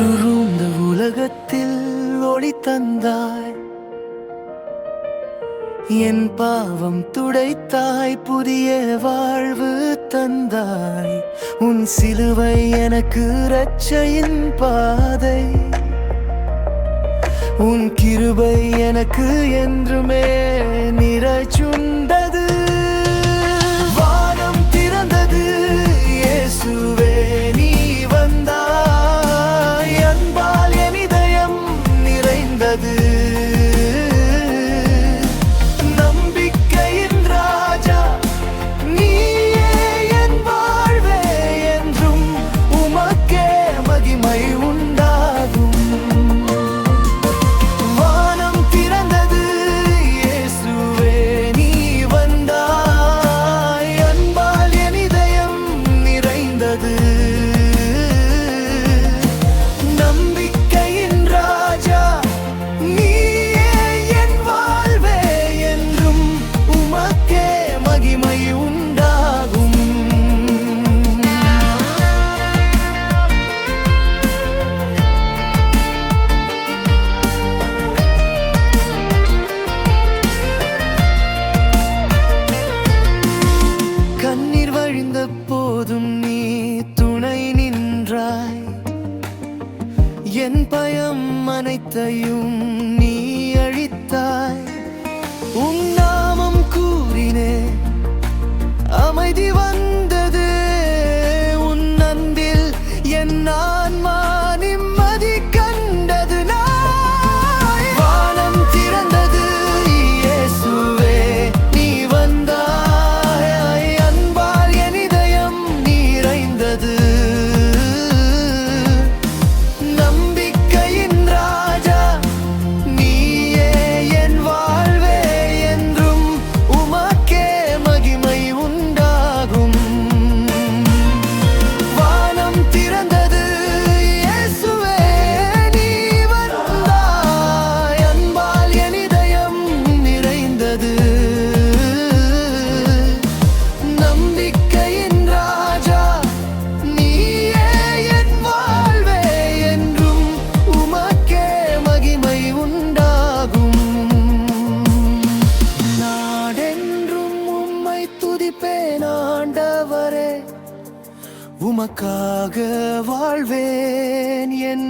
சுருந்த உலகத்தில் ஒளி தந்தாய். என் பாவம் துடைத்தாய் புதிய வாழ்வு தந்தாய். உன் சிலுவை எனக்கு ரச்சையின் பாதை. உன் கிருபை எனக்கு என்றுமே because என் பயம் அனைத்தையும் நீ அழித்தாய். உன் நாமம் கூறினே அமைதி வந்த உமக்காக வாழ்வேன் என்